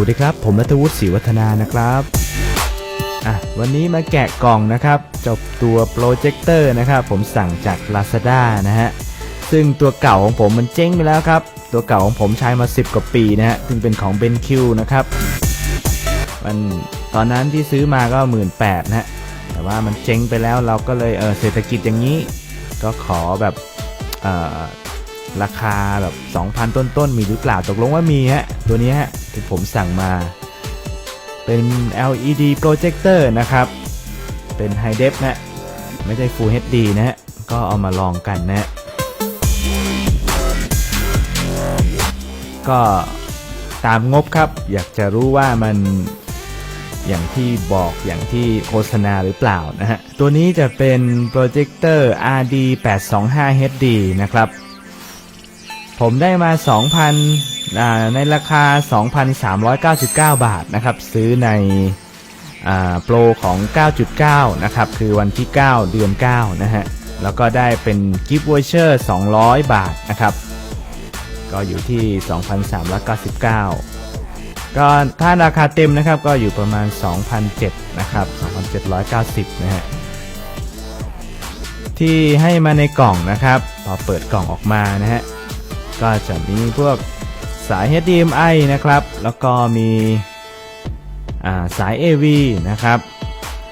วัสดีครับ ผมรัตวุฒิศรีวัฒนานะครับอะวันนี้มาแกะกล่องนะครับจบตัวโปรเจคเตอร์นะครับ ผมสั่งจาก Lazada นะฮะซึ่งตัวเก่าของผมมันเจ๊งไปแล้วครับ ตัวเก่าของผมใช้มา 10 กว่าปีนะฮะซึ่งเป็นของ BenQ นะครับมันตอนนั้นที่ซื้อมาก็1 8ื่นแปดนะฮะแต่ว่ามันเจ๊งไปแล้วเราก็เลยเออเศรษฐกิจอย่างนี้ ก็ขอแบบเอ่อ ราคาแบบ 2,000 ต้นๆ มีหรือเปล่าตกลงว่ามีฮะ ตัวนี้ฮะที่ผมสั่งมา เป็น LED projector นะครับ เป็น High Def นะไม่ใช่ Full HD นะฮะ ก็เอามาลองกันนะฮะก็ตามงบครับ อยากจะรู้ว่ามันอย่างที่บอกอย่างที่โฆษณาหรือเปล่านะฮะ ตัวนี้จะเป็นโปรเจคเตอร์ RD 825 HD นะครับ ผมได้มา 2,000 ในราคา 2,399 บาทนะครับ ซื้อในโปรของ 9.9 นะครับ คือวันที่ 9 เดือน 9 นะฮะ แล้วก็ได้เป็นกิฟต์วอเชอร์200 บาทนะครับ ก็อยู่ที่ 2,399 ก็ถ้าราคาเต็มนะครับก็อยู่ประมาณ2,007นะครับ 2,790 นะฮะที่ให้มาในกล่องนะครับ พอเปิดกล่องออกมานะฮะ ก็จะมีพวกสาย HDMI นะครับ แล้วก็มีาสาย AV นะครับ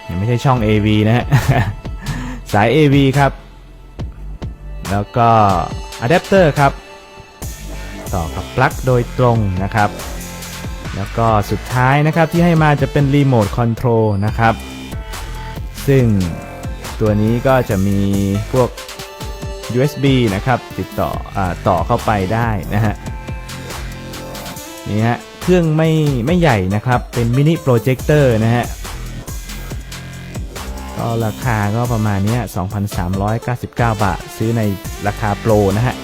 ยังไม่ใช่ช่อง AV นะฮะ สาย AV ครับ แล้วก็อะแดปเตอร์ครับ ต่อกับปลั๊กโดยตรงนะครับ แล้วก็สุดท้ายนะครับที่ให้มาจะเป็นรีโมทคอนโทรลนะครับ ซึ่งตัวนี้ก็จะมีพวก USB นะครับ ติดต่ออต่อเข้าไปได้นะฮะนี่ฮะเครื่องไม่ไม่ใหญ่นะครับ เป็นมินิโปรเจคเตอร์นะฮะก็ราคาก็ประมาณนี้ย2,399 บาท ซื้อในราคาโปรนะฮะ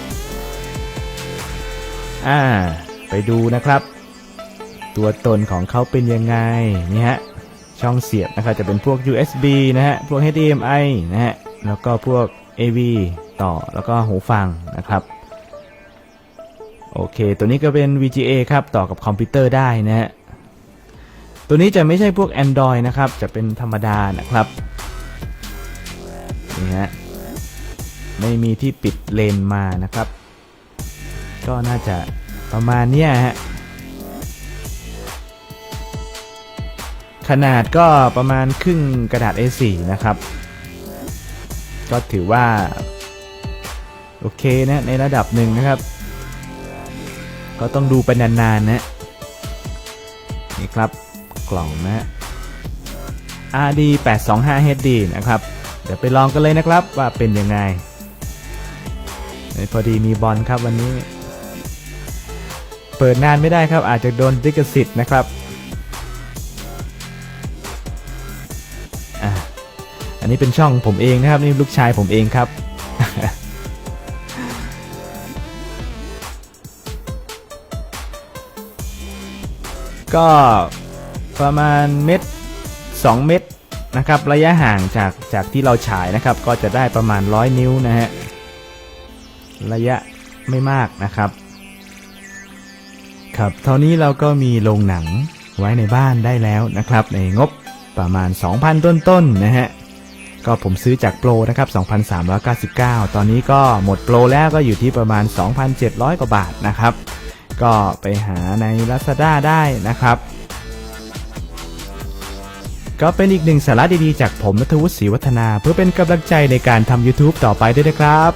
อ่าไปดูนะครับ ตัวตนของเขาเป็นยังไงนี่ฮะช่องเสียบนะครับจะเป็นพวก USB นะฮะ พวก HDMI นะฮะ แล้วก็พวก AV ต่อแล้วก็หูฟังนะครับโอเค ตัวนี้ก็เป็น VGA ครับต่อกับคอมพิวเตอร์ได้นะฮะตัวนี้จะไม่ใช่พวก Android นะครับ จะเป็นธรรมดานะครับนี่ฮะไม่มีที่ปิดเลนมานะครับ ก็น่าจะประมาณเนี้ยฮะขนาดก็ประมาณครึ่งกระดาษ A4 นะครับ ก็ถือว่า โอเคนะในระดับหนึ่งนะครับ ก็ต้องดูไปนานๆนะนี่ครับกล่องนะ RD 825 HD นะครับ เดี๋ยวไปลองกันเลยนะครับว่าเป็นยังไง พอดีมีบอลครับวันนี้ เปิดนานไม่ได้ครับอาจจะโดนดิกสิทธิ์นะครับอันนี้เป็นช่องผมเองนะครับนี่ลูกชายผมเองครับ ก็ประมาณเม็ด2 เม็ดนะครับ ระยะห่างจากจากที่เราฉายนะครับ ก็จะได้ประมาณ 100 นิ้วนะฮะ ระยะไม่มากนะครับ ครับเท่านี้เราก็มีโรงหนังไว้ในบ้านได้แล้วนะครับ ในงบประมาณ 2,000 ต้นๆนะฮะ ก็ผมซื้อจากโปรนะครับ 2,399 ตอนนี้ก็หมดโปรแล้วก็อยู่ที่ประมาณ 2,700 กว่าบาทนะครับ ก็ไปหาใน Lazada ได้นะครับ ก็เป็นอีกหนึ่งสาระดีๆ จากผมนัทวุฒิศรีวัฒนา เพื่อเป็นกำลังใจในการทำ YouTube ต่อไปด้วยนะครับ